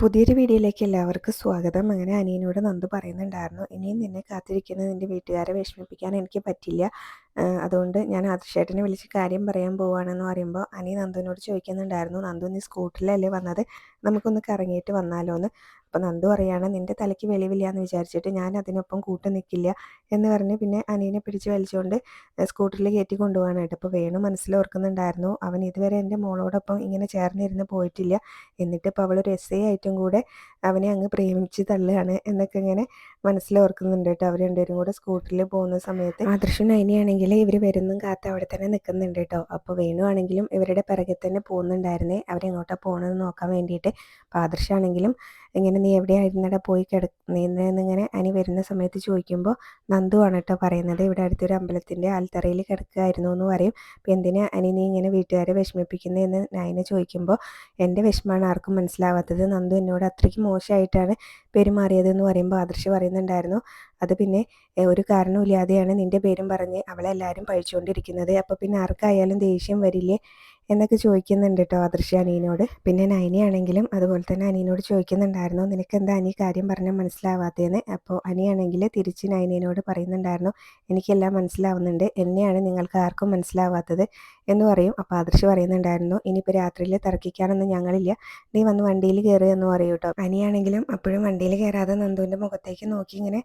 പുതിയൊരു വീഡിയോയിലേക്ക് എല്ലാവർക്കും സ്വാഗതം. അങ്ങനെ അനിയനോട് നന്ദു പറയുന്നുണ്ടായിരുന്നു ഇനിയും നിന്നെ കാത്തിരിക്കുന്നത് നിന്റെ വീട്ടുകാരെ വിഷമിപ്പിക്കാൻ എനിക്ക് പറ്റില്ല. അതുകൊണ്ട് ഞാൻ ആദർശേട്ടനെ വിളിച്ച് കാര്യം പറയാൻ പോവുകയാണെന്ന് പറയുമ്പോൾ അനി നന്ദുവിനോട് ചോദിക്കുന്നുണ്ടായിരുന്നു നന്ദു നീ സ്കൂട്ടറിലല്ലേ വന്നത്? നമുക്കൊന്ന് കറങ്ങിയിട്ട് വന്നാലോ എന്ന് അപ്പോൾ നന്ദു പറയാണ് നിന്റെ തലയ്ക്ക് വെളിവില്ല എന്ന് വിചാരിച്ചിട്ട് ഞാൻ അതിനൊപ്പം കൂട്ടു നിൽക്കില്ല എന്ന് പറഞ്ഞ് പിന്നെ അനിയനെ പിടിച്ച് വലിച്ചുകൊണ്ട് സ്കൂട്ടറിൽ കയറ്റി കൊണ്ടുപോകാനായിട്ട് അപ്പോൾ വേണു മനസ്സിൽ ഓർക്കുന്നുണ്ടായിരുന്നു അവൻ ഇതുവരെ എന്റെ മോളോടൊപ്പം ഇങ്ങനെ ചേർന്നിരുന്ന് പോയിട്ടില്ല. എന്നിട്ട് ഇപ്പോൾ അവളൊരു എസ് ഐ ആയിട്ടും കൂടെ അവനെ അങ്ങ് പ്രേമിച്ച് തള്ളുകയാണ് എന്നൊക്കെ ഇങ്ങനെ മനസ്സിൽ ഓർക്കുന്നുണ്ട് കേട്ടോ. അവർ രണ്ടുപേരും കൂടെ സ്കൂട്ടറിൽ പോകുന്ന സമയത്ത് ആദർശൻ അതിനെയാണെങ്കിൽ ഇവർ വരുന്നും കാത്ത് അവിടെ തന്നെ നിൽക്കുന്നുണ്ട് കേട്ടോ. അപ്പോൾ വേണു ആണെങ്കിലും ഇവരുടെ പിറകെ തന്നെ പോകുന്നുണ്ടായിരുന്നേ. അവരെങ്ങോട്ടാണ് പോകണമെന്ന് നോക്കാൻ വേണ്ടിയിട്ട്. അപ്പോൾ ആദർശാണെങ്കിലും ഇങ്ങനെ നീ എവിടെയായിരുന്നടാ പോയി കിടന്നിങ്ങനെ അനി വരുന്ന സമയത്ത് ചോദിക്കുമ്പോൾ നന്ദു ആണ് കേട്ടോ പറയുന്നത്. ഇവിടെ അടുത്തൊരു അമ്പലത്തിന്റെ ആൽത്തറയിൽ കിടക്കുകയായിരുന്നു എന്ന് പറയും. അപ്പോൾ എന്തിനാ അനി നീ ഇങ്ങനെ വീട്ടുകാരെ വിഷമിപ്പിക്കുന്നത് എന്ന് നയനെ ചോദിക്കുമ്പോൾ എന്റെ വിഷമമാണ് ആർക്കും മനസ്സിലാവാത്തത്. നന്ദു എന്നോട് അത്രയ്ക്ക് മോശമായിട്ടാണ് പെരുമാറിയതെന്ന് പറയുമ്പോൾ ആദർശ് പറയുന്നുണ്ടായിരുന്നു. അത് പിന്നെ ഒരു കാരണമില്ലാതെയാണ് നിന്റെ പേരും പറഞ്ഞ് അവളെല്ലാവരും പഴിച്ചുകൊണ്ടിരിക്കുന്നത്. അപ്പോൾ പിന്നെ ആർക്കായാലും ദേഷ്യം വരില്ലേ? എന്നൊക്കെ ചോദിക്കുന്നുണ്ട് കേട്ടോ അദൃശ്യ അനീനോട്. പിന്നെ നൈനയാണെങ്കിലും അതുപോലെ തന്നെ അനീനോട് ചോദിക്കുന്നുണ്ടായിരുന്നു നിനക്ക് എന്താ അനി കാര്യം പറഞ്ഞാൽ മനസ്സിലാവാത്തതെന്ന് അപ്പോൾ അനിയാണെങ്കിൽ തിരിച്ച് നൈനയോട് പറയുന്നുണ്ടായിരുന്നു എനിക്കെല്ലാം മനസ്സിലാവുന്നുണ്ട്. എന്നെയാണ് നിങ്ങൾക്ക് ആർക്കും മനസ്സിലാവാത്തത്? എന്ന് പറയും. അപ്പോൾ ആദർശ് പറയുന്നുണ്ടായിരുന്നു ഇനിയിപ്പോൾ രാത്രിയിൽ തർക്കിക്കാനൊന്നും ഞങ്ങളില്ല. നീ വന്ന് വണ്ടിയിൽ കയറുക എന്ന് പറയും കേട്ടോ അനിയാണെങ്കിലും അപ്പോഴും വണ്ടിയിൽ കയറാതെ നന്ദുവിന്റെ മുഖത്തേക്ക് നോക്കി ഇങ്ങനെ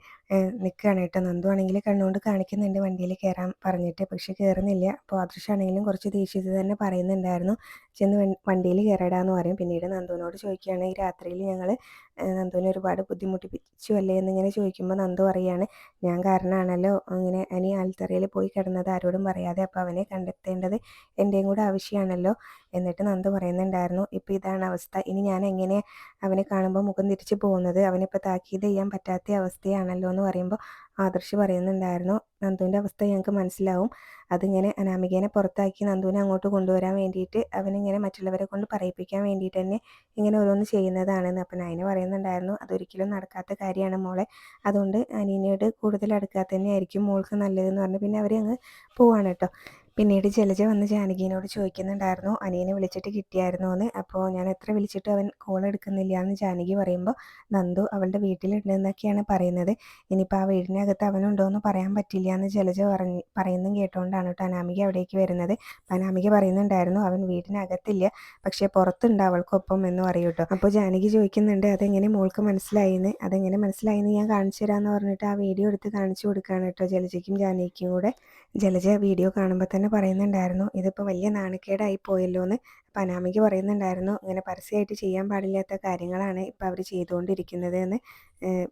നിൽക്കുകയാണ് കേട്ടോ. നന്ദു ആണെങ്കിൽ കണ്ണുകൊണ്ട് കാണിക്കുന്നുണ്ട് വണ്ടിയിൽ കയറാൻ പറഞ്ഞിട്ട് പക്ഷേ കയറുന്നില്ല അപ്പോൾ ആദർശാണെങ്കിലും കുറച്ച് ദേഷ്യത്തിൽ തന്നെ പറയുന്നുണ്ടായിരുന്നു ചെന്ന് വണ്ടിയിൽ കയറടാന്ന് പറയും. പിന്നീട് നന്ദുവിനോട് ചോദിക്കുകയാണ് ഈ രാത്രിയിൽ ഞങ്ങൾ നന്ദുവിനെ ഒരുപാട് ബുദ്ധിമുട്ടിപ്പിച്ചു അല്ലേ എന്ന് ഇങ്ങനെ ചോദിക്കുമ്പോൾ നന്ദു പറയാണ് ഞാൻ കാരണമാണല്ലോ അങ്ങനെ അനി ആൽത്തറയിൽ പോയി കിടന്നത് ആരോടും പറയാതെ അപ്പോൾ അവനെ കണ്ടെത്തേണ്ടത് എന്റെയും കൂടെ ആവശ്യമാണല്ലോ എന്നിട്ട് നന്ദു പറയുന്നുണ്ടായിരുന്നു ഇപ്പോൾ ഇതാണ് അവസ്ഥ ഇനി ഞാൻ എങ്ങനെ അവനെ കാണുമ്പോൾ മുഖം തിരിച്ച് പോകുന്നത് അവനിപ്പോൾ താക്കീത് ചെയ്യാൻ പറ്റാത്ത അവസ്ഥയാണല്ലോ എന്ന് പറയുമ്പോൾ ആദർശ് പറയുന്നുണ്ടായിരുന്നു നന്ദുവിന്റെ അവസ്ഥ ഞങ്ങൾക്ക് മനസ്സിലാവും അതിങ്ങനെ അനാമികേനെ പുറത്താക്കി നന്ദുവിനെ അങ്ങോട്ട് കൊണ്ടുവരാൻ വേണ്ടിയിട്ട് അവനിങ്ങനെ മറ്റുള്ളവരെ കൊണ്ട് പറയിപ്പിക്കാൻ വേണ്ടിയിട്ട് തന്നെ ഇങ്ങനെ ഓരോന്ന് ചെയ്യുന്നതാണെന്ന് അപ്പം നയന പറയുന്നുണ്ടായിരുന്നു. അതൊരിക്കലും നടക്കാത്ത കാര്യമാണ് മോളെ. അതുകൊണ്ട് അനീനയോട് കൂടുതൽ അടുക്കാത്ത തന്നെയായിരിക്കും മോൾക്ക് നല്ലതെന്ന് പറഞ്ഞു പിന്നെ അവർ അങ്ങ് പോവാണ് കേട്ടോ. പിന്നീട് ജലജ വന്ന് ജാനകിനോട് ചോദിക്കുന്നുണ്ടായിരുന്നു അനിയനെ വിളിച്ചിട്ട് കിട്ടിയായിരുന്നോ എന്ന് അപ്പോൾ ഞാൻ എത്ര വിളിച്ചിട്ട് അവൻ കോൾ എടുക്കുന്നില്ല എന്ന് ജാനകി പറയുമ്പോൾ നന്ദു അവളുടെ വീട്ടിലുണ്ടെന്നൊക്കെയാണ് പറയുന്നത്. ഇനിയിപ്പോൾ ആ വീടിനകത്ത് അവനുണ്ടോ എന്ന് പറയാൻ പറ്റില്ല എന്ന് ജലജ പറഞ്ഞ് പറയുന്നതും കേട്ടുകൊണ്ടാണ് കേട്ടോ അനാമിക അവിടേക്ക് വരുന്നത്. അനാമിക പറയുന്നുണ്ടായിരുന്നു അവൻ വീടിനകത്തില്ല പക്ഷേ പുറത്തുണ്ട് അവൾക്കൊപ്പം എന്ന് പറയും കേട്ടോ അപ്പോൾ ജാനകി ചോദിക്കുന്നുണ്ട് അതെങ്ങനെ മോൾക്ക് മനസ്സിലായിന്ന്? അതെങ്ങനെ മനസ്സിലായിന്ന് ഞാൻ കാണിച്ചു തരാമെന്ന് പറഞ്ഞിട്ട് ആ വീഡിയോ എടുത്ത് കാണിച്ചു കൊടുക്കുകയാണ് കേട്ടോ ജലജയ്ക്കും ജാനകിക്കും കൂടെ. ജലജ വീഡിയോ കാണുമ്പോൾ തന്നെ പറയുന്നുണ്ടായിരുന്നു. ഇതിപ്പോൾ വലിയ നാണക്കേടായി പോയല്ലോ എന്ന് അപ്പം അനാമിക പറയുന്നുണ്ടായിരുന്നു ഇങ്ങനെ പരസ്യമായിട്ട് ചെയ്യാൻ പാടില്ലാത്ത കാര്യങ്ങളാണ് ഇപ്പോൾ അവർ ചെയ്തുകൊണ്ടിരിക്കുന്നത് എന്ന്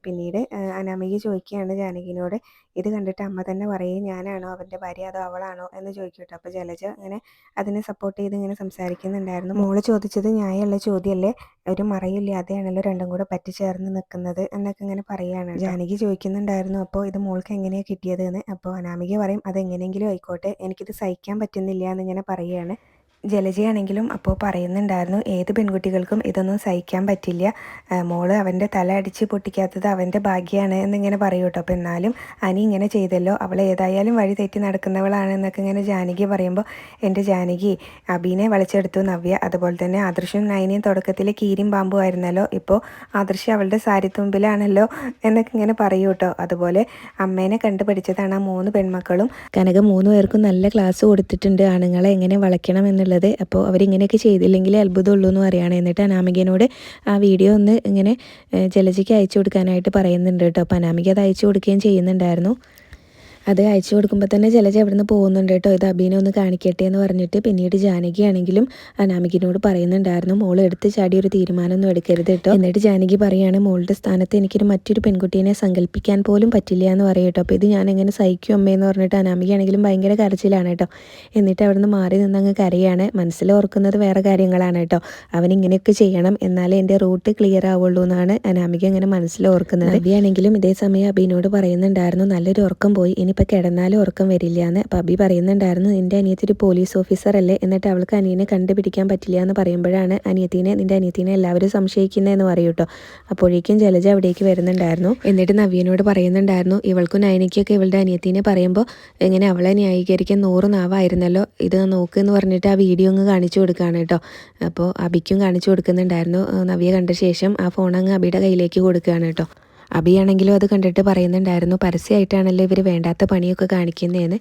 പിന്നീട് അനാമിക ചോദിക്കുകയാണ് ജാനകിനോട് ഇത് കണ്ടിട്ട് അമ്മ തന്നെ പറയും ഞാനാണോ അവന്റെ ഭാര്യ അതോ അവളാണോ? എന്ന് ചോദിക്കട്ടോ. അപ്പോൾ ജലജ ഇങ്ങനെ അതിനെ സപ്പോർട്ട് ചെയ്ത് ഇങ്ങനെ സംസാരിക്കുന്നുണ്ടായിരുന്നു. മോൾ ചോദിച്ചത് ന്യായമുള്ള ചോദ്യമല്ലേ? ഒരു മറയില്ലാതെയാണല്ലോ രണ്ടും കൂടെ പറ്റിച്ചേർന്ന് നിൽക്കുന്നത് എന്നൊക്കെ ഇങ്ങനെ പറയുകയാണ് ജാനകി ചോദിക്കുന്നുണ്ടായിരുന്നു അപ്പോൾ ഇത് മോൾക്ക് എങ്ങനെയാണ് കിട്ടിയത് എന്ന് അപ്പോൾ അനാമിക പറയും അതെങ്ങനെയെങ്കിലും ആയിക്കോട്ടെ എനിക്കിത് സഹിക്കാൻ പറ്റുന്നില്ല എന്നിങ്ങനെ പറയുകയാണ്. ജലജയാണെങ്കിലും അപ്പോൾ പറയുന്നുണ്ടായിരുന്നു ഏത് പെൺകുട്ടികൾക്കും ഇതൊന്നും സഹിക്കാൻ പറ്റില്ല. മോൾ അവന്റെ തല അടിച്ച് പൊട്ടിക്കാത്തത് അവന്റെ ഭാഗ്യമാണ് എന്നിങ്ങനെ പറയൂ കേട്ടോ. അപ്പോൾ എന്നാലും അനി ഇങ്ങനെ ചെയ്തല്ലോ. അവൾ ഏതായാലും വഴി തെറ്റി നടക്കുന്നവളാണ് എന്നൊക്കെ ഇങ്ങനെ ജാനകി പറയുമ്പോൾ എന്റെ ജാനകി അബീനെ വളച്ചെടുത്തു നവ്യ. അതുപോലെ തന്നെ ആദർശും നയനയും തുടക്കത്തിൽ കീരിയും പാമ്പു ആയിരുന്നല്ലോ. ഇപ്പോൾ ആദർശ് അവളുടെ സാരിത്തുമ്പിലാണല്ലോ എന്നൊക്കെ ഇങ്ങനെ പറയൂ കേട്ടോ. അതുപോലെ അമ്മേനെ കണ്ടു പഠിച്ചതാണ് ആ മൂന്ന് പെൺമക്കളും. കനക മൂന്ന് പേർക്കും നല്ല ക്ലാസ് കൊടുത്തിട്ടുണ്ട്. ആണുങ്ങളെ എങ്ങനെ വളയ്ക്കണം എന്നുള്ളത് അപ്പോൾ അവരിങ്ങനെയൊക്കെ ചെയ്തില്ലെങ്കിൽ അത്ഭുതമുള്ളൂ എന്ന് പറയുകയാണ് എന്നിട്ട് അനാമികനോട് ആ വീഡിയോ ഒന്ന് ഇങ്ങനെ ജലജിക്ക് അയച്ചു കൊടുക്കാനായിട്ട് പറയുന്നുണ്ട് കേട്ടോ. അപ്പോൾ അനാമിക അത് അയച്ചു കൊടുക്കുകയും ചെയ്യുന്നുണ്ടായിരുന്നു. അത് അയച്ചു കൊടുക്കുമ്പോൾ തന്നെ ജലജ അവിടുന്ന് പോകുന്നുണ്ട് കേട്ടോ. ഇത് അബീനെ ഒന്ന് കാണിക്കട്ടെ എന്ന് പറഞ്ഞിട്ട് പിന്നീട് ജാനകിയാണെങ്കിലും അനാമികിനോട് പറയുന്നുണ്ടായിരുന്നു. മോൾ എടുത്ത് ചാടി ഒരു തീരുമാനമൊന്നും എടുക്കരുത് കേട്ടോ. എന്നിട്ട് ജാനകി പറയാണ് മോളുടെ സ്ഥാനത്ത് എനിക്കൊരു മറ്റൊരു പെൺകുട്ടീനെ സങ്കല്പിക്കാൻ പോലും പറ്റില്ല എന്ന് പറയും കേട്ടോ. അപ്പോൾ ഇത് ഞാൻ എങ്ങനെ സഹിക്കും അമ്മയെന്ന് പറഞ്ഞിട്ട് അനാമികയാണെങ്കിലും ഭയങ്കര കരച്ചിലാണ് കേട്ടോ. എന്നിട്ട് അവിടുന്ന് മാറി നിന്നങ്ങ് കരയാണ്. മനസ്സിൽ ഓർക്കുന്നത് വേറെ കാര്യങ്ങളാണ് കേട്ടോ. അവൻ ഇങ്ങനെയൊക്കെ ചെയ്യണം എന്നാലേ എന്റെ റൂട്ട് ക്ലിയർ ആവുള്ളൂ എന്നാണ് അനാമിക ഇങ്ങനെ മനസ്സിൽ ഓർക്കുന്നത്. അബിയാണെങ്കിലും ഇതേ സമയം അബീനോട് പറയുന്നുണ്ടായിരുന്നു നല്ലൊരു ഉറക്കം പോയി. ഇനി ഇനിയിപ്പോൾ കിടന്നാലും ഉറക്കം വരില്ല എന്ന് അപ്പോൾ അബി പറയുന്നുണ്ടായിരുന്നു. നിന്റെ അനിയത്തി ഒരു പോലീസ് ഓഫീസർ അല്ലേ? എന്നിട്ട് അവൾക്ക് അനിയനെ കണ്ടുപിടിക്കാൻ പറ്റില്ല എന്ന് പറയുമ്പോഴാണ് അനിയത്തിനെ നിന്റെ അനിയത്തിനെ എല്ലാവരും സംശയിക്കുന്നതെന്ന് പറയൂ കേട്ടോ അപ്പോഴേക്കും ജലജ അവിടേക്ക് വരുന്നുണ്ടായിരുന്നു. എന്നിട്ട് നവ്യനോട് പറയുന്നുണ്ടായിരുന്നു ഇവൾക്കും നയനിക്കൊക്കെ ഇവളുടെ അനിയത്തിനെ പറയുമ്പോൾ എങ്ങനെ അവളെ ന്യായീകരിക്കാൻ നൂറ് നാവായിരുന്നല്ലോ? ഇത് നോക്ക് എന്ന് പറഞ്ഞിട്ട് ആ വീഡിയോ അങ്ങ് കാണിച്ചു കൊടുക്കുകയാണ് കേട്ടോ. അപ്പോൾ അബിക്കും കാണിച്ചു കൊടുക്കുന്നുണ്ടായിരുന്നു. നവ്യ കണ്ട ശേഷം ആ ഫോൺ അങ്ങ് അബിയുടെ കയ്യിലേക്ക് കൊടുക്കുകയാണ് കേട്ടോ. അബിയാണെങ്കിലും അത് കണ്ടിട്ട് പറയുന്നുണ്ടായിരുന്നു പരസ്യമായിട്ടാണല്ലോ ഇവർ വേണ്ടാത്ത പണിയൊക്കെ കാണിക്കുന്നതെന്ന്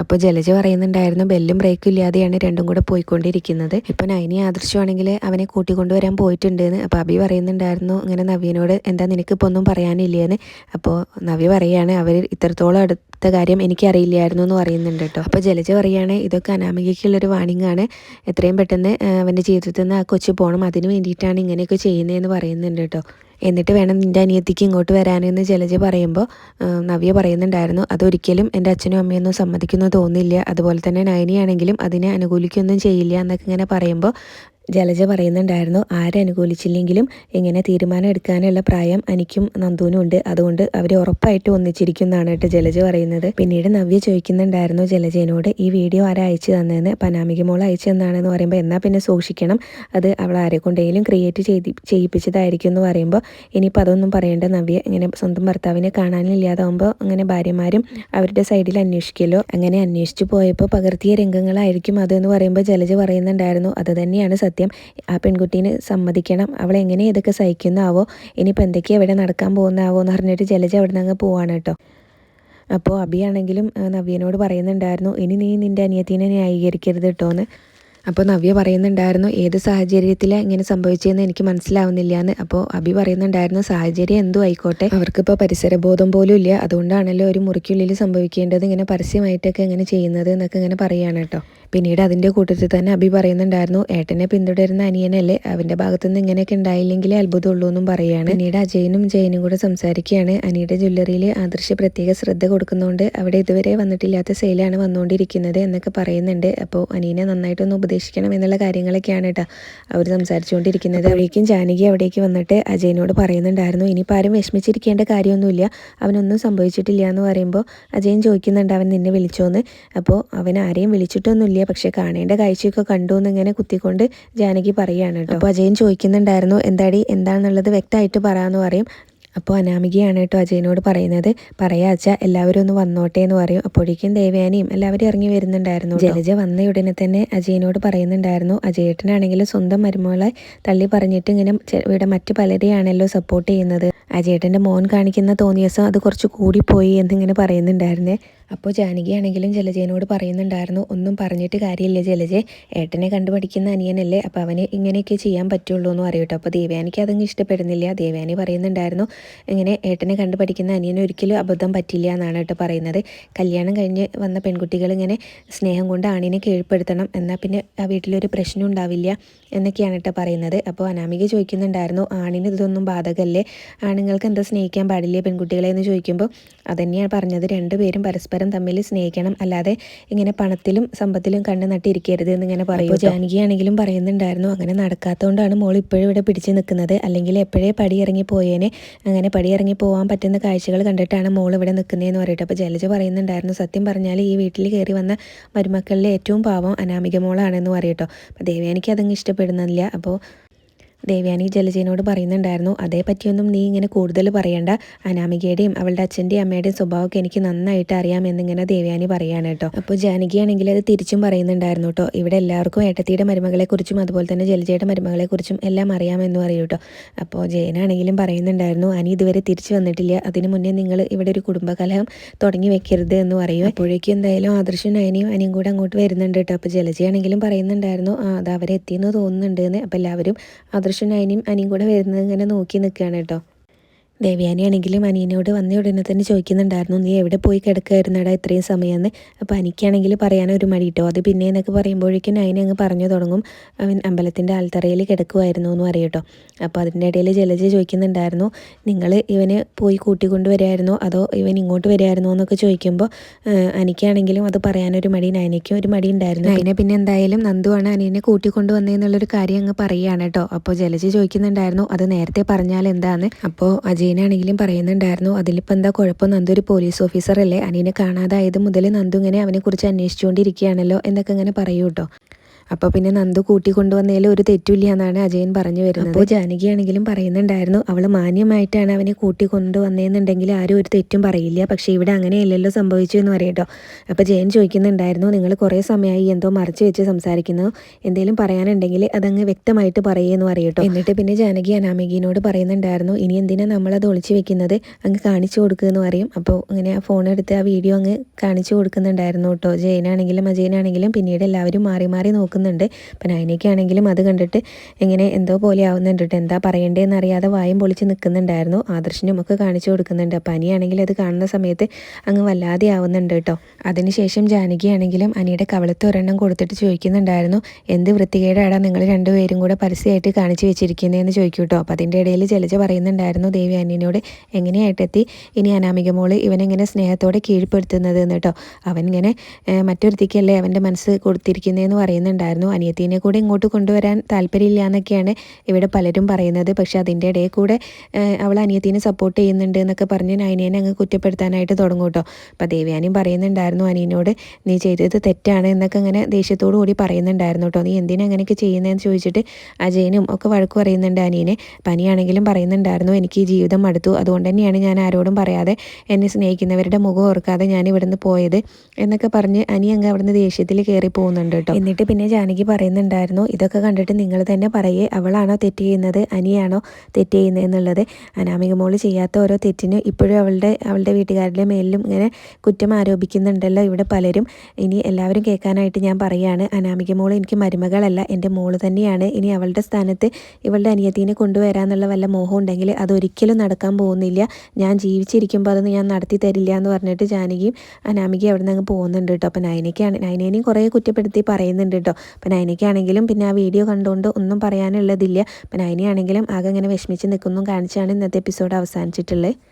അപ്പോൾ ജലജ പറയുന്നുണ്ടായിരുന്നു ബെല്ലും ബ്രേക്കും ഇല്ലാതെയാണ് രണ്ടും കൂടെ പോയിക്കൊണ്ടിരിക്കുന്നത്. ഇപ്പോൾ നൈനി ആദർശമാണെങ്കിൽ അവനെ കൂട്ടിക്കൊണ്ടുവരാൻ പോയിട്ടുണ്ടെന്ന്. അപ്പോൾ അബി പറയുന്നുണ്ടായിരുന്നു ഇങ്ങനെ നവ്യനോട് എന്താ നിനക്കിപ്പോൾ ഒന്നും പറയാനില്ലേന്ന്? അപ്പോൾ നവ്യ പറയാണ് അവർ ഇത്രത്തോളം അടുത്ത കാര്യം എനിക്കറിയില്ലായിരുന്നു എന്ന് പറയുന്നുണ്ട് കേട്ടോ. അപ്പോൾ ജലജ പറയാണ് ഇതൊക്കെ അനാമികയ്ക്കുള്ളൊരു വാണിംഗ് ആണ് എത്രയും പെട്ടെന്ന് അവന്റെ ജീവിതത്തിൽ നിന്ന് ആ കൊച്ചു പോകണം അതിന് വേണ്ടിയിട്ടാണ് ഇങ്ങനെയൊക്കെ ചെയ്യുന്നതെന്ന് പറയുന്നുണ്ട് കേട്ടോ. എന്നിട്ട് വേണം നിന്റെ അനിയത്തിക്ക് ഇങ്ങോട്ട് വരാനെന്ന് ജലജ പറയുമ്പോൾ നവ്യ പറയുന്നുണ്ടായിരുന്നു. അതൊരിക്കലും എന്റെ അച്ഛനും അമ്മയൊന്നും സമ്മതിക്കുന്നു തോന്നില്ല അതുപോലെ തന്നെ നയനിയാണെങ്കിലും അതിനെ അനുകൂലിക്കൊന്നും ചെയ്യില്ല എന്നൊക്കെ ഇങ്ങനെ പറയുമ്പോൾ ജലജ പറയുന്നുണ്ടായിരുന്നു ആരനുകൂലിച്ചില്ലെങ്കിലും ഇങ്ങനെ തീരുമാനം എടുക്കാനുള്ള പ്രായം എനിക്കും നന്ദുവിനും ഉണ്ട്. അതുകൊണ്ട് അവർ ഉറപ്പായിട്ട് ഒന്നിച്ചിരിക്കുന്നതാണ് കേട്ടോ ജലജ പറയുന്നത്. പിന്നീട് നവ്യ ചോദിക്കുന്നുണ്ടായിരുന്നു ജലജേനോട് ഈ വീഡിയോ ആരാ അയച്ചു തന്നതെന്ന്? പനാമിക മോൾ അയച്ചു തന്നാണെന്ന് പറയുമ്പോൾ എന്നാൽ പിന്നെ സൂക്ഷിക്കണം? അത് അവൾ ആരെ കൊണ്ടെങ്കിലും ക്രിയേറ്റ് ചെയ്ത് ചെയ്യിപ്പിച്ചതായിരിക്കും എന്ന് പറയുമ്പോൾ ഇനിയിപ്പോൾ അതൊന്നും പറയേണ്ട നവ്യ. ഇങ്ങനെ സ്വന്തം ഭർത്താവിനെ കാണാനില്ലാതാവുമ്പോൾ അങ്ങനെ ഭാര്യമാരും അവരുടെ സൈഡിൽ അന്വേഷിക്കല്ലോ. അങ്ങനെ അന്വേഷിച്ചു പോയപ്പോൾ പകർത്തിയ രംഗങ്ങളായിരിക്കും അതെന്ന് പറയുമ്പോൾ ജലജ പറയുന്നുണ്ടായിരുന്നു അത് തന്നെയാണ് ആ പെൺകുട്ടീനെ സമ്മതിക്കണം. അവൾ എങ്ങനെ ഇതൊക്കെ സഹിക്കുന്നാവോ? ഇനിയിപ്പോൾ എന്തൊക്കെയാണ് ഇവിടെ നടക്കാൻ പോകുന്നാവോ എന്ന് പറഞ്ഞിട്ട് ജലജ അവിടെ നിന്ന് അങ്ങ് പോവാണ് കേട്ടോ. അപ്പോൾ അബിയാണെങ്കിലും നവ്യനോട് പറയുന്നുണ്ടായിരുന്നു ഇനി നീ നിന്റെ അനിയത്തിനെ ന്യായീകരിക്കരുത് കേട്ടോ എന്ന് അപ്പോൾ നവ്യ പറയുന്നുണ്ടായിരുന്നു ഏത് സാഹചര്യത്തിലാണ് ഇങ്ങനെ സംഭവിച്ചതെന്ന് എനിക്ക് മനസ്സിലാവുന്നില്ല എന്ന് അപ്പോൾ അബി പറയുന്നുണ്ടായിരുന്നു സാഹചര്യം എന്തോ ആയിക്കോട്ടെ. അവർക്കിപ്പോൾ പരിസരബോധം പോലും ഇല്ല. അതുകൊണ്ടാണല്ലോ ഒരു മുറിക്കുള്ളിൽ സംഭവിക്കേണ്ടത് ഇങ്ങനെ പരസ്യമായിട്ടൊക്കെ ഇങ്ങനെ ചെയ്യുന്നത് എന്നൊക്കെ ഇങ്ങനെ പറയുകയാണ് കേട്ടോ. പിന്നീട് അതിന്റെ കൂട്ടത്തിൽ തന്നെ അബി പറയുന്നുണ്ടായിരുന്നു ഏട്ടനെ പിന്തുടരുന്ന അനിയനല്ലേ? അവന്റെ ഭാഗത്തുനിന്ന് ഇങ്ങനെയൊക്കെ ഉണ്ടായില്ലെങ്കിലേ അത്ഭുതമുള്ളൂ എന്നും പറയുകയാണ്. പിന്നീട് അജയനും ജയനും കൂടെ സംസാരിക്കുകയാണ് അനിയുടെ ജ്വല്ലറിയിൽ ആദർശ പ്രത്യേക ശ്രദ്ധ കൊടുക്കുന്നതുകൊണ്ട് അവിടെ ഇതുവരെ വന്നിട്ടില്ലാത്ത സെയിലാണ് വന്നുകൊണ്ടിരിക്കുന്നത് എന്നൊക്കെ പറയുന്നുണ്ട്. അപ്പോൾ അനീനെ നന്നായിട്ടൊന്ന് ഉപദേശിക്കണം എന്നുള്ള കാര്യങ്ങളൊക്കെയാണ് കേട്ടോ അവർ സംസാരിച്ചുകൊണ്ടിരിക്കുന്നത്. അപ്പോഴേക്കും ജാനകി അവിടേക്ക് വന്നിട്ട് അജയനോട് പറയുന്നുണ്ടായിരുന്നു. ഇനിയിപ്പോൾ ആരും വിഷമിച്ചിരിക്കേണ്ട കാര്യമൊന്നുമില്ല. അവനൊന്നും സംഭവിച്ചിട്ടില്ല എന്ന് പറയുമ്പോൾ അജയൻ ചോദിക്കുന്നുണ്ട് അവൻ നിന്നെ വിളിച്ചോന്ന്? അപ്പോൾ അവൻ ആരെയും വിളിച്ചിട്ടൊന്നുമില്ല. പക്ഷേ കാണേണ്ട കാഴ്ചയൊക്കെ കണ്ടു എന്നിങ്ങനെ കുത്തിക്കൊണ്ട് ജാനകി പറയുകയാണ് കേട്ടോ അപ്പോൾ അജയൻ ചോദിക്കുന്നുണ്ടായിരുന്നു എന്താടി? എന്താണെന്നുള്ളത് വ്യക്തമായിട്ട് പറയാമെന്ന് പറയും. അപ്പോൾ അനാമികയാണ് കേട്ടോ അജയനോട് പറയുന്നത്. പറയാ അച്ഛ എല്ലാവരും ഒന്ന് വന്നോട്ടെ എന്ന് പറയും. അപ്പോഴേക്കും ദേവയാനിയും എല്ലാവരും ഇറങ്ങി വരുന്നുണ്ടായിരുന്നു ജലജ വന്ന ഉടനെ തന്നെ അജയനോട് പറയുന്നുണ്ടായിരുന്നു. അജയേട്ടനാണെങ്കിലും സ്വന്തം മരുമകളെ തള്ളി പറഞ്ഞിട്ട് ഇങ്ങനെ ഇവിടെ മറ്റു പലരെയാണല്ലോ സപ്പോർട്ട് ചെയ്യുന്നത്. അജയേട്ടന്റെ മോൻ കാണിക്കുന്ന തോന്നിയസം അത് കുറച്ച് കൂടിപ്പോയി എന്നിങ്ങനെ പറയുന്നുണ്ടായിരുന്നേ. അപ്പോൾ ജാനകിയാണെങ്കിലും ജലജേനോട് പറയുന്നുണ്ടായിരുന്നു ഒന്നും പറഞ്ഞിട്ട് കാര്യമില്ല ജലജെ. ഏട്ടനെ കണ്ടുപഠിക്കുന്ന അനിയനല്ലേ അപ്പോൾ അവന് ഇങ്ങനെയൊക്കെ ചെയ്യാൻ പറ്റുള്ളൂ എന്ന് പറയും കേട്ടോ. അപ്പോൾ ദേവയാനിക്ക് അതങ്ങ് ഇഷ്ടപ്പെടുന്നില്ല. ദേവയാനി പറയുന്നുണ്ടായിരുന്നു ഇങ്ങനെ ഏട്ടനെ കണ്ടു പഠിക്കുന്ന അനിയന് ഒരിക്കലും അബദ്ധം പറ്റില്ല എന്നാണ് കേട്ടോ പറയുന്നത്. കല്യാണം കഴിഞ്ഞ് വന്ന പെൺകുട്ടികൾ ഇങ്ങനെ സ്നേഹം കൊണ്ട് ആണിനെ കീഴ്പ്പെടുത്തണം എന്നാൽ പിന്നെ ആ വീട്ടിലൊരു പ്രശ്നം ഉണ്ടാവില്ല എന്നൊക്കെയാണ് കേട്ടോ പറയുന്നത്. അപ്പോൾ അനാമിക ചോദിക്കുന്നുണ്ടായിരുന്നു ആണിന് ഇതൊന്നും ബാധകല്ലേ ആണുങ്ങൾക്ക് എന്താ സ്നേഹിക്കാൻ പാടില്ല പെൺകുട്ടികളെ എന്ന് ചോദിക്കുമ്പോൾ അതന്നെയാണ് പറഞ്ഞത്. രണ്ടുപേരും പരസ്പരം തമ്മിൽ സ്നേഹിക്കണം. അല്ലാതെ ഇങ്ങനെ പണത്തിലും സമ്പത്തിലും കണ്ണ് നട്ടിരിക്കരുത് എന്നിങ്ങനെ പറയും. ജാനകിയാണെങ്കിലും പറയുന്നുണ്ടായിരുന്നു അങ്ങനെ നടക്കാത്തതുകൊണ്ടാണ് മോൾ ഇപ്പോഴും ഇവിടെ പിടിച്ച് നിൽക്കുന്നത് അല്ലെങ്കിൽ എപ്പോഴേ പടി ഇറങ്ങി പോയേനെ. അങ്ങനെ പടി ഇറങ്ങി പോകാൻ പറ്റുന്ന കാഴ്ചകൾ കണ്ടിട്ടാണ് മോൾ ഇവിടെ നിൽക്കുന്നതെന്ന് പറയട്ടെ. അപ്പോൾ ജലജ പറയുന്നുണ്ടായിരുന്നു സത്യം പറഞ്ഞാൽ ഈ വീട്ടിൽ കയറി വന്ന മരുമക്കളിലെ ഏറ്റവും പാവം അനാമിക മോളാണെന്ന് പറയട്ടോ. അപ്പോൾ ദേവയാനിക്ക് അതങ്ങ് ഇഷ്ടപ്പെടുന്നില്ല. അപ്പോൾ ദേവയാനി ജലജീനോട് പറയുന്നുണ്ടായിരുന്നു അതേ പറ്റിയൊന്നും നീ ഇങ്ങനെ കൂടുതൽ പറയണ്ട. അനാമികയുടെയും അവളുടെ അച്ഛന്റെയും അമ്മയുടെയും സ്വഭാവമൊക്കെ എനിക്ക് നന്നായിട്ട് അറിയാം എന്നിങ്ങനെ ദേവ്യാനി പറയാണ് കേട്ടോ. അപ്പോൾ ജാനകിയാണെങ്കിൽ അത് തിരിച്ചും പറയുന്നുണ്ടായിരുന്നു കേട്ടോ. ഇവിടെ എല്ലാവർക്കും ഏട്ടത്തിയുടെ മരുമകളെക്കുറിച്ചും അതുപോലെ തന്നെ ജലജയുടെ മരുമകളെക്കുറിച്ചും എല്ലാം അറിയാമെന്ന് പറയും കേട്ടോ. അപ്പോൾ ജയനാണെങ്കിലും പറയുന്നുണ്ടായിരുന്നു അനി ഇതുവരെ തിരിച്ചു വന്നിട്ടില്ല. അതിനു മുന്നേ നിങ്ങൾ ഇവിടെ ഒരു കുടുംബകലഹം തുടങ്ങി വെക്കരുത് എന്ന് പറയും. അപ്പോഴേക്കും എന്തായാലും ആദർശും നയനിയും അനിയും കൂടെ അങ്ങോട്ട് വരുന്നുണ്ട് കേട്ടോ. അപ്പോൾ ജലജയാണെങ്കിലും പറയുന്നുണ്ടായിരുന്നു ആ അത് അവരെത്തിയെന്ന് തോന്നുന്നുണ്ട് എന്ന്. അപ്പോൾ എല്ലാവരും ആദർശും നയനിയും അനിയും കൂടെ വരുന്നത് ഇങ്ങനെ നോക്കി നിൽക്കുകയാണ് കേട്ടോ. ദേവയാനിയാണെങ്കിലും അനിയനോട് വന്ന ഉടനെ തന്നെ ചോദിക്കുന്നുണ്ടായിരുന്നു നീ എവിടെ പോയി കിടക്കായിരുന്നടാ ഇത്രയും സമയമെന്ന്? അപ്പോൾ പറയാൻ പറയാനൊരു മടി കേട്ടോ അത് പിന്നെ എന്നൊക്കെ പറയുമ്പോഴേക്കും നയനെ അങ്ങ് പറഞ്ഞു തുടങ്ങും അവൻ അമ്പലത്തിന്റെ ആൽത്തറയിൽ കിടക്കുമായിരുന്നു എന്ന് പറയും കേട്ടോ. അപ്പോൾ അതിന്റെ ഇടയിൽ ജലജ ചോദിക്കുന്നുണ്ടായിരുന്നു നിങ്ങൾ ഇവനെ പോയി കൂട്ടിക്കൊണ്ട് വരായിരുന്നോ അതോ ഇവൻ ഇങ്ങോട്ട് വരായിരുന്നോ എന്നൊക്കെ ചോദിക്കുമ്പോൾ അനിക്കാണെങ്കിലും അത് പറയാനൊരു മടി നയനയ്ക്കും ഒരു മടി ഉണ്ടായിരുന്നു. അതിനെ പിന്നെ എന്തായാലും നന്ദുവാണ് അനിയനെ കൂട്ടിക്കൊണ്ട് വന്നതെന്നുള്ളൊരു കാര്യം അങ്ങ് പറയുകയാണ് കേട്ടോ. അപ്പോൾ ജലജ ചോദിക്കുന്നുണ്ടായിരുന്നു അത് നേരത്തെ പറഞ്ഞാൽ എന്താണ് അപ്പോൾ അജയൻ ജയനാണെങ്കിലും പറയുന്നുണ്ടായിരുന്നു. അതിലിപ്പോൾ എന്താ കുഴപ്പം? നന്ദു ഒരു പോലീസ് ഓഫീസറല്ലേ? അനിയനെ കാണാതായത് മുതൽ നന്ദു ഇങ്ങനെ അവനെക്കുറിച്ച് അന്വേഷിച്ചുകൊണ്ടിരിക്കുകയാണല്ലോ? എന്നൊക്കെ ഇങ്ങനെ പറയൂ കേട്ടോ അപ്പോൾ പിന്നെ നന്ദു കൂട്ടി കൊണ്ടുവന്നതിൽ ഒരു തെറ്റില്ല എന്നാണ് അജയൻ പറഞ്ഞു വരുന്നത്. അപ്പോൾ ജാനകിയാണെങ്കിലും പറയുന്നുണ്ടായിരുന്നു അവൾ മാന്യമായിട്ടാണ് അവനെ കൂട്ടി കൊണ്ടുവന്നതെന്നുണ്ടെങ്കിൽ ആരും ഒരു തെറ്റും പറയില്ല. പക്ഷേ ഇവിടെ അങ്ങനെയല്ലല്ലോ സംഭവിച്ചു എന്ന് പറയട്ടോ. അപ്പോൾ ജയൻ ചോദിക്കുന്നുണ്ടായിരുന്നു നിങ്ങൾ കുറേ സമയമായി എന്തോ മറച്ചു വെച്ച് സംസാരിക്കുന്നു. എന്തെങ്കിലും പറയാനുണ്ടെങ്കിൽ അതങ്ങ് വ്യക്തമായിട്ട് പറയുമെന്ന് പറയട്ടോ. എന്നിട്ട് പിന്നെ ജാനകി അനാമികീനോട് പറയുന്നുണ്ടായിരുന്നു ഇനി എന്തിനാ നമ്മളത് ഒളിച്ചു വെക്കുന്നത്? അങ്ങ് കാണിച്ചു കൊടുക്കുമെന്ന് പറയും. അപ്പോൾ അങ്ങനെ ആ ഫോൺ എടുത്ത് ആ വീഡിയോ അങ്ങ് കാണിച്ചു കൊടുക്കുന്നുണ്ടായിരുന്നു കേട്ടോ. ജയനാണെങ്കിലും അജയനാണെങ്കിലും പിന്നീട് എല്ലാവരും മാറി മാറി നോക്കുന്നു. നോക്കുന്നുണ്ട് അപ്പം നൈനയ്ക്കാണെങ്കിലും അത് കണ്ടിട്ട് എങ്ങനെ എന്തോ പോലെ ആവുന്നുണ്ട് എന്താ പറയേണ്ടതെന്ന് അറിയാതെ വായും പൊളിച്ച് നിൽക്കുന്നുണ്ടായിരുന്നു ആദർശനും ഒക്കെ കാണിച്ചു കൊടുക്കുന്നുണ്ട്. അപ്പം അനിയാണെങ്കിൽ അത് കാണുന്ന സമയത്ത് അങ്ങ് വല്ലാതെ ആവുന്നുണ്ട് കേട്ടോ അതിനുശേഷം ജാനകിയാണെങ്കിലും അനിയുടെ കവളത്ത് ഒരെണ്ണം കൊടുത്തിട്ട് ചോദിക്കുന്നുണ്ടായിരുന്നു. എന്ത് വൃത്തികേടാടാ നിങ്ങൾ രണ്ടുപേരും കൂടെ പരസ്യമായിട്ട് കാണിച്ചു വെച്ചിരിക്കുന്നതെന്ന് ചോദിക്കും കേട്ടോ അപ്പം അതിന്റെ ഇടയിൽ ജലജ പറയുന്നുണ്ടായിരുന്നു ദേവി അനിയനോട് എങ്ങനെയായിട്ടെത്തി? ഇനി അനാമിക മോൾ ഇവനെങ്ങനെ സ്നേഹത്തോടെ കീഴ്പ്പെടുത്തുന്നത് എന്ന് കേട്ടോ അവൻ ഇങ്ങനെ മറ്റൊരുത്തിക്കല്ലേ അവന്റെ മനസ്സ് കൊടുത്തിരിക്കുന്നതെന്ന് പറയുന്നുണ്ടായിരുന്നു അനിയത്തിനെ കൂടെ ഇങ്ങോട്ട് കൊണ്ടുവരാൻ താല്പര്യമില്ല എന്നൊക്കെയാണ് ഇവിടെ പലരും പറയുന്നത്. പക്ഷെ അതിന്റെ ഇടയിൽ കൂടെ അവൾ അനിയത്തിനെ സപ്പോർട്ട് ചെയ്യുന്നുണ്ട് എന്നൊക്കെ പറഞ്ഞ് നയനേനെ അങ്ങ് കുറ്റപ്പെടുത്താനായിട്ട് തുടങ്ങും കേട്ടോ. അപ്പോൾ ദേവ്യാനിയും പറയുന്നുണ്ടായിരുന്നു അനിയനോട് നീ ചെയ്തത് തെറ്റാണ് എന്നൊക്കെ അങ്ങനെ ദേഷ്യത്തോടു കൂടി പറയുന്നുണ്ടായിരുന്നു കേട്ടോ. നീ എന്തിനാ അങ്ങനെയൊക്കെ ചെയ്യുന്നതെന്ന് ചോദിച്ചിട്ട് അജയനും ഒക്കെ വഴക്ക് പറയുന്നുണ്ട് അനിയനെ. പനിയാണെങ്കിലും പറയുന്നുണ്ടായിരുന്നു എനിക്ക് ഈ ജീവിതം മടുത്തു. അതുകൊണ്ട് തന്നെയാണ് ഞാൻ ആരോടും പറയാതെ എന്നെ സ്നേഹിക്കുന്നവരുടെ മുഖം ഓർക്കാതെ ഞാൻ ഇവിടുന്ന് പോയത് എന്നൊക്കെ പറഞ്ഞ് അനി അങ്ങ് അവിടുന്ന് ദേഷ്യത്തിൽ കയറി പോകുന്നുണ്ട് കേട്ടോ. എന്നിട്ട് പിന്നെ ജാനകി പറയുന്നുണ്ടായിരുന്നു ഇതൊക്കെ കണ്ടിട്ട് നിങ്ങൾ തന്നെ പറയേ അവളാണോ തെറ്റ് ചെയ്യുന്നത്? അനിയാണോ തെറ്റ് ചെയ്യുന്നത് എന്നുള്ളത്? അനാമിക മോൾ ചെയ്യാത്ത ഓരോ തെറ്റിന് ഇപ്പോഴും അവളുടെ അവളുടെ വീട്ടുകാരുടെ മേലിലും ഇങ്ങനെ കുറ്റം ആരോപിക്കുന്നുണ്ടല്ലോ ഇവിടെ പലരും. ഇനി എല്ലാവരും കേൾക്കാനായിട്ട് ഞാൻ പറയുകയാണ് അനാമിക മോൾ എനിക്ക് മരുമകളല്ല എന്റെ മോൾ തന്നെയാണ്. ഇനി അവളുടെ സ്ഥാനത്ത് ഇവളുടെ അനിയത്തിനെ കൊണ്ടുവരാന്നുള്ള വല്ല മോഹം ഉണ്ടെങ്കിൽ അതൊരിക്കലും നടക്കാൻ പോകുന്നില്ല. ഞാൻ ജീവിച്ചിരിക്കുമ്പോൾ അതൊന്നും ഞാൻ നടത്തി തരില്ല എന്ന് പറഞ്ഞിട്ട് ജാനകിയും അനാമികയും അവിടെ നിന്ന് അങ്ങ് പോകുന്നുണ്ട് കേട്ടോ. അപ്പോൾ നയനയ്ക്കാണ് നയനേനെയും കുറേ കുറ്റപ്പെടുത്തി പറയുന്നുണ്ട് കേട്ടോ. അപ്പോൾ നയനയ്ക്കാണെങ്കിലും പിന്നെ ആ വീഡിയോ കണ്ടുകൊണ്ട് ഒന്നും പറയാനുള്ളതില്ല. അപ്പോൾ നയനയാണെങ്കിലും ആകെ ഇങ്ങനെ വിഷമിച്ച് നിൽക്കുന്നു കാണിച്ചാണ് ഇന്നത്തെ എപ്പിസോഡ് അവസാനിച്ചിട്ടുള്ളത്